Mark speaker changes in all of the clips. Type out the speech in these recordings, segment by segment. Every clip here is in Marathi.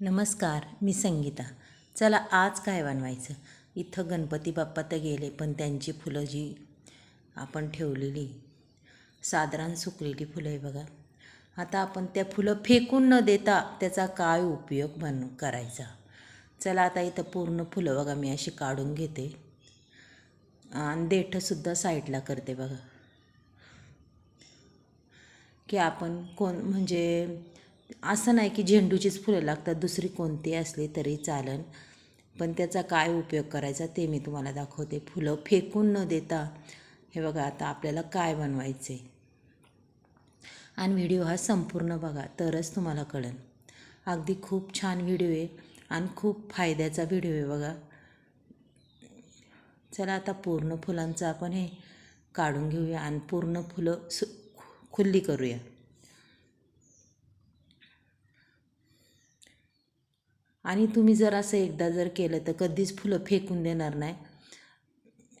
Speaker 1: नमस्कार मी संगीता. चला आज काय बनवायचं? इथं गणपती बाप्पा तर गेले पण त्यांची फुलं जी आपण ठेवलेली साधारण सुकलेली फुलं आहे बघा. आता आपण त्या फुलं फेकून न देता त्याचा काय उपयोग बन करायचा? चला आता इथं पूर्ण फुलं बघा मी अशी काढून घेते. आणि देठंसुद्धा साईडला करते बघा. की आपण कोण म्हणजे असं नाही की झेंडूचीच फुलं लागतात दुसरी कोणती असली तरी चालन. पण त्याचा काय उपयोग करायचा ते मी तुम्हाला दाखवते. फुलं फेकून न देता हे बघा आता आपल्याला काय बनवायचे आणि व्हिडिओ हा संपूर्ण बघा तरच तुम्हाला कळेल. अगदी खूप छान व्हिडिओ आहे आणि खूप फायद्याचा व्हिडिओ आहे बघा. चला आता पूर्ण फुलांचं आपण हे काढून घेऊया आणि पूर्ण फुलं सु खुल्ली करूया. आणि तुम्ही जर असं एकदा जर केलं तर कधीच फुलं फेकून देणार नाही.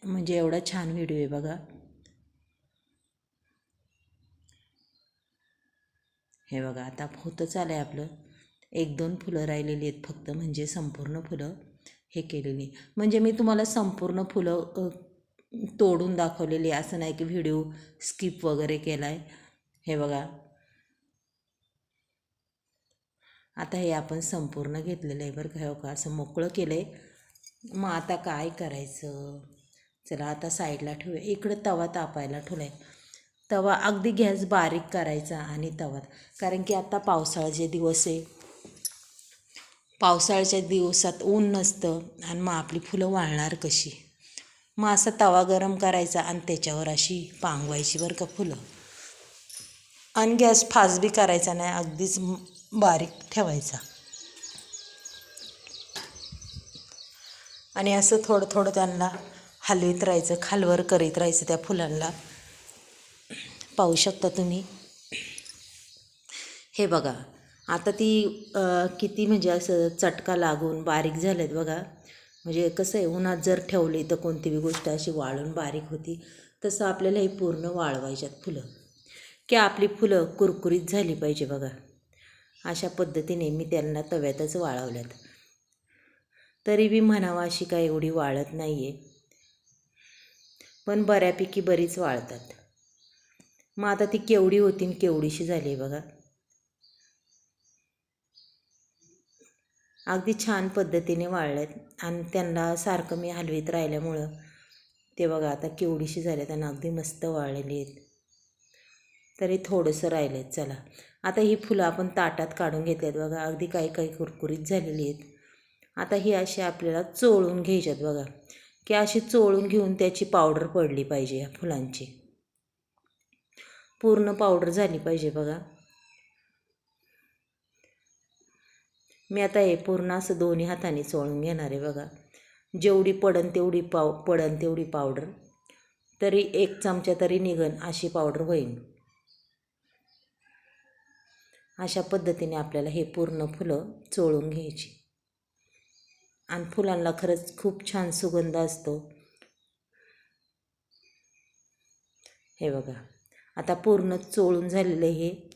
Speaker 1: म्हणजे एवढा छान व्हिडिओ आहे बघा. हे बघा आता होतं आलं आहे आपलं. एक दोन फुलं राहिलेली आहेत फक्त म्हणजे संपूर्ण फुलं हे केलेली. म्हणजे मी तुम्हाला संपूर्ण फुलं तोडून दाखवलेली असं नाही की व्हिडिओ स्किप वगैरे केला आहे हे बघा. आता हे आपण संपूर्ण घेतलेलं आहे बरं का हो का? असं मोकळं केलं आहे मग आता काय करायचं? चला आता साईडला ठेवूया. इकडं तवा तापायला ठेवला आहे तवा अगदी गॅस बारीक करायचा आणि तवा कारण की आता पावसाळ्याचे दिवस आहे. पावसाळ्याच्या दिवसात ऊन नसतं आणि मग आपली फुलं वाळणार कशी? मग असा तवा गरम करायचा आणि त्याच्यावर अशी पांगवायची बरं का फुलं. आणि गॅस फास्ट बी करायचा नाही अगदीच बारीक ठेवायचा. आणि असं थोडं थोडं त्यांना हलवीत राहायचं खालवर करीत राहायचं त्या फुलांना. पाहू शकता तुम्ही. हे बघा आता ती किती म्हणजे असं चटका लागून बारीक झालेत बघा. म्हणजे कसं आहे उन्हात जर ठेवली तर कोणती बी गोष्ट अशी वाळून बारीक होती तसं आपल्याला हे पूर्ण वाळवायच्यात फुलं. की आपली फुलं कुरकुरीत झाली पाहिजे बघा. अशा पद्धतीने मी त्यांना तव्यातच वाळवल्यात. तरी बी म्हणावं अशी काय एवढी वाळत नाही आहे पण बऱ्यापैकी बरीच वाळतात. मग आता ती केवढी होती आणि केवढीशी झाली बघा. अगदी छान पद्धतीने वाळल्यात आणि त्यांना सारखं मी हलवीत राहिल्यामुळं ते बघा आता केवढीशी झाल्यात आणि अगदी मस्त वाळलेली आहेत. तरी थोडंसं राहिलं आहे चला. आता ही फुलं आपण ताटात काढून घेतल्यात बघा. अगदी काही काही कुरकुरीत झालेली आहेत. आता ही अशी आपल्याला चोळून घ्यायच्यात बघा. की अशी चोळून घेऊन त्याची पावडर पडली पाहिजे या फुलांची. पूर्ण पावडर झाली पाहिजे बघा. मी आता हे पूर्ण असं दोन्ही हाताने चोळून घेणार आहे बघा. जेवढी पडन तेवढी पाव पडन तेवढी पावडर. तरी एक चमचा तरी निघन अशी पावडर होईल अशा पद्धतीने आपल्याला हे पूर्ण फुलं चोळून घ्यायची. आणि फुलांना खरंच खूप छान सुगंध असतो. हे बघा आता पूर्ण चोळून झालेलं हे.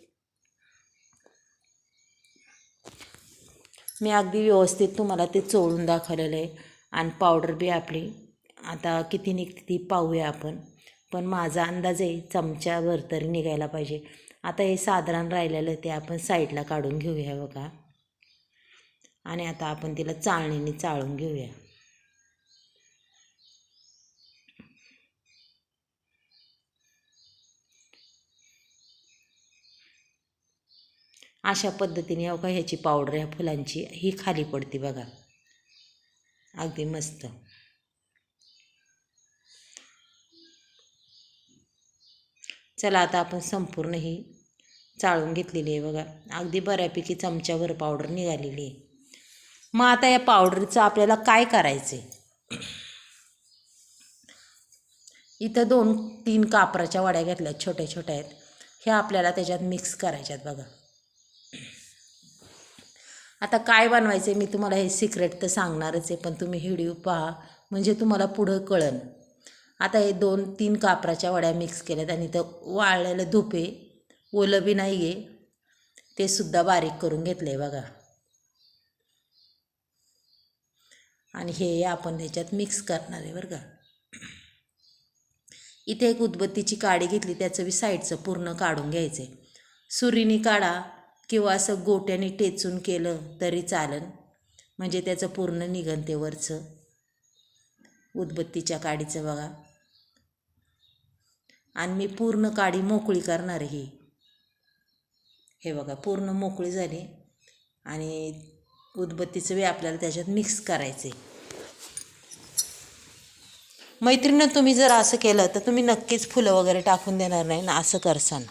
Speaker 1: मी अगदी व्यवस्थित तुम्हाला ते चोळून दाखवलेलं आहे. आणि पावडर बी आपली. आता किती निघते ती पाहूया आपण. पण माझा अंदाज आहे चमच्यावर तरी निघायला पाहिजे. आता हे साधारण राहिलेलं ते आपण साईडला काढून घेऊया बघा. आणि आता आपण तिला चाळणीने चाळून घेऊया. अशा पद्धतीने अवघा ह्याची पावडर ह्या फुलांची ही खाली पडते बघा. अगदी मस्त. चला आता आपण संपूर्ण ही चाळून घेतलेली आहे बघा. अगदी बऱ्यापैकी चमच्यावर पावडर निघालेली आहे. मग आता या पावडरचं आपल्याला काय करायचं आहे इथं दोन तीन कापराच्या वड्या घेतल्या छोट्या छोट्या आहेत. ह्या आपल्याला त्याच्यात मिक्स करायच्यात बघा. आता काय बनवायचं आहे मी तुम्हाला हे सिक्रेट तर सांगणारच आहे पण तुम्ही व्हिडिओ पहा. म्हणजे तुम्हाला पुढं कळन. आता हे दोन तीन कापराच्या वड्या मिक्स केल्यात आणि इथं वाळलेलं धुपे ओलं बी नाही आहे ते सुद्धा बारीक करून घेतलं आहे बघा. आणि हे आपण ह्याच्यात मिक्स करणार आहे बरं का. इथे एक उदबत्तीची काडी घेतली त्याचं बी साईडचं पूर्ण काढून घ्यायचं आहे सुरीनी काढा किंवा असं गोट्याने टेचून केलं तरी चालन. म्हणजे त्याचं पूर्ण निघन ते वरचं. उदबत्तीच्या काडीचं बघा. आणि मी पूर्ण काडी मोकळी करणार आहे ही. हे बघा पूर्ण मोकळी झाली आणि उदबत्तीचं बी आपल्याला त्याच्यात मिक्स करायचं आहे मैत्रिणीनं तुम्ही जर असं केलं तर तुम्ही नक्कीच फुलं वगैरे टाकून देणार नाही ना असं करसान.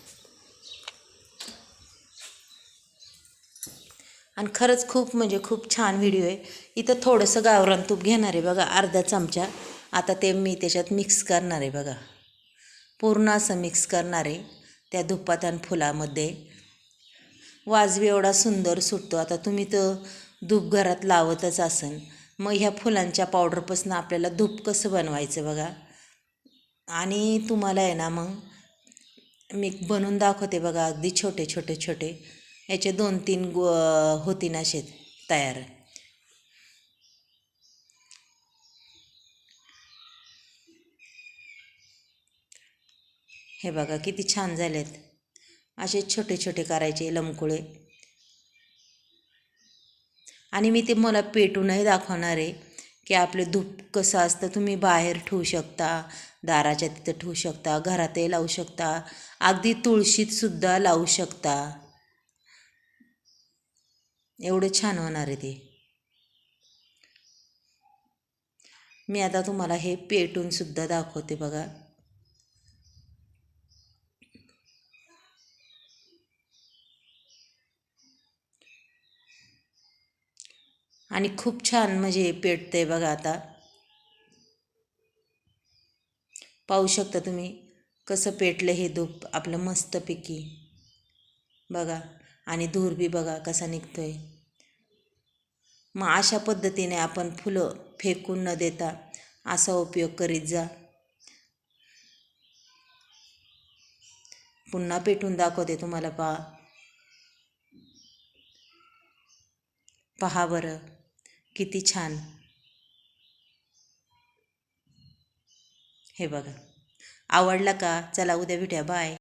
Speaker 1: आणि खरंच खूप म्हणजे खूप छान व्हिडिओ आहे. इथं थोडंसं गावरान तूप घेणार आहे बघा अर्धा चमचा. आता ते मी त्याच्यात मिक्स करणार आहे बघा. पूर्ण असं मिक्स करणार आहे त्या धुपात आणि फुलामध्ये. वाजवी एवढा सुंदर सुटतो. आता तुम्ही तर धूप घरात लावतच असन. मग ह्या फुलांच्या पावडरपासून आपल्याला धूप कसं बनवायचं बघा? आणि तुम्हाला आहे ना मग मी बनवून दाखवते बघा अगदी छोटे छोटे छोटे. याचे दोन तीन गो होतीन असे तयार. हे बघा किती छान झालेत. असे छोटे छोटे करायचे लमकुळे. आणि मी ते मला पेटूनही दाखवणार आहे की आपले धूप कसं असतं तुम्ही बाहेर ठेवू शकता दाराच्या तिथं ठेवू शकता घरातही लावू शकता अगदी तुळशीतसुद्धा लावू शकता. एवढं छान होणार आहे ते. मी आता तुम्हाला हे पेटूनसुद्धा दाखवते बघा. आणि खूप छान म्हणजे पेटते बघा आता. पाहू शकता तुम्ही कसं पेटलं हे धूप आपलं मस्तपैकी. बघा. आणि धूर बी बघा कसा निघतो आहे मग अशा पद्धतीने आपण फुलं फेकून न देता असा उपयोग करीत जा. पुन्हा पेटून दाखवते तुम्हाला पहा. पहा बरं. किती छान. हे बघा. आवडला का? चला उद्या भेटूया. बाय